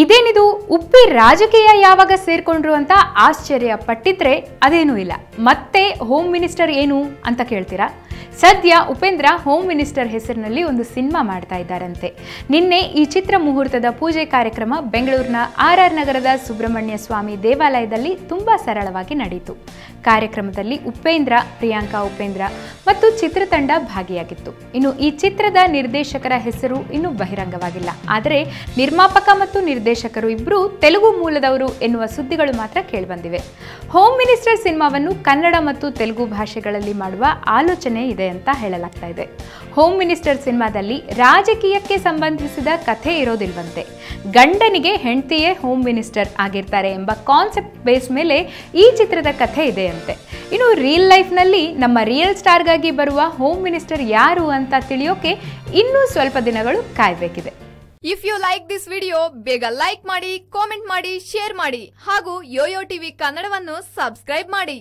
ಇದೇನಿದು ಉಪ್ಪಿ ರಾಜಕೀಯ ಯಾವಾಗ ಸೇರ್ಕೊಂಡ್ರು ಅಂತ ಆಶ್ಚರ್ಯ ಪಟ್ಟಿದ್ರೆ ಅದೇನೂ ಇಲ್ಲ. ಮತ್ತೆ ಹೋಮ್ ಮಿನಿಸ್ಟರ್ ಏನು ಅಂತ ಕೇಳ್ತೀರಾ? ಸದ್ಯ ಉಪೇಂದ್ರ ಹೋಮ್ ಮಿನಿಸ್ಟರ್ ಹೆಸರಿನಲ್ಲಿ ಒಂದು ಸಿನಿಮಾ ಮಾಡ್ತಾ ಇದ್ದಾರಂತೆ. ನಿನ್ನೆ ಈ ಚಿತ್ರ ಮುಹೂರ್ತದ ಪೂಜೆ ಕಾರ್ಯಕ್ರಮ ಬೆಂಗಳೂರಿನ ಆರ್ ಆರ್ ನಗರದ ಸುಬ್ರಹ್ಮಣ್ಯ ಸ್ವಾಮಿ ದೇವಾಲಯದಲ್ಲಿ ತುಂಬಾ ಸರಳವಾಗಿ ನಡೆಯಿತು. ಕಾರ್ಯಕ್ರಮದಲ್ಲಿ ಉಪೇಂದ್ರ, ಪ್ರಿಯಾಂಕಾ ಉಪೇಂದ್ರ ಮತ್ತು ಚಿತ್ರತಂಡ ಭಾಗಿಯಾಗಿತ್ತು. ಇನ್ನು ಈ ಚಿತ್ರದ ನಿರ್ದೇಶಕರ ಹೆಸರು ಇನ್ನೂ ಬಹಿರಂಗವಾಗಿಲ್ಲ. ಆದರೆ ನಿರ್ಮಾಪಕ ಮತ್ತು ನಿರ್ದೇಶಕರು ಇಬ್ಬರು ತೆಲುಗು ಮೂಲದವರು ಎನ್ನುವ ಸುದ್ದಿಗಳು ಮಾತ್ರ ಕೇಳಿಬಂದಿವೆ. ಹೋಮ್ ಮಿನಿಸ್ಟರ್ ಸಿನಿಮಾವನ್ನು ಕನ್ನಡ ಮತ್ತು ತೆಲುಗು ಭಾಷೆಗಳಲ್ಲಿ ಮಾಡುವ ಆಲೋಚನೆ ಇದೆ ಅಂತ ಹೇಳಲಾಗ್ತಾ ಇದೆ. ಹೋಮ್ ಮಿನಿಸ್ಟರ್ ಸಿನಿಮಾದಲ್ಲಿ ರಾಜಕೀಯಕ್ಕೆ ಸಂಬಂಧಿಸಿದ ಕಥೆ ಇರೋದಿಲ್ವಂತೆ. ಗಂಡನಿಗೆ ಹೆಂಡತಿಯೇ ಹೋಮ್ ಮಿನಿಸ್ಟರ್ ಆಗಿರ್ತಾರೆ ಎಂಬ ಕಾನ್ಸೆಪ್ಟ್ ಬೇಸ್ ಮೇಲೆ ಈ ಚಿತ್ರದ ಕಥೆ ಇದೆಯಂತೆ ಇನ್ನು ರಿಯಲ್ ಲೈಫ್ನಲ್ಲಿ ನಮ್ಮ ರಿಯಲ್ ಸ್ಟಾರ್ಗಾಗಿ ಬರುವ ಹೋಮ್ ಮಿನಿಸ್ಟರ್ ಯಾರು ಅಂತ ತಿಳಿಯೋಕೆ ಇನ್ನೂ ಸ್ವಲ್ಪ ದಿನಗಳು ಕಾಯ್ಬೇಕಿದೆ. If you like this video ಬೇಗ ಲೈಕ್ ಮಾಡಿ ಕಾಮೆಂಟ್ ಮಾಡಿ ಶೇರ್ ಮಾಡಿ ಹಾಗೂ ಯೋಯೋ ಟಿವಿ ಕನ್ನಡವನ್ನು ಸಬ್ಸ್ಕ್ರೈಬ್ ಮಾಡಿ.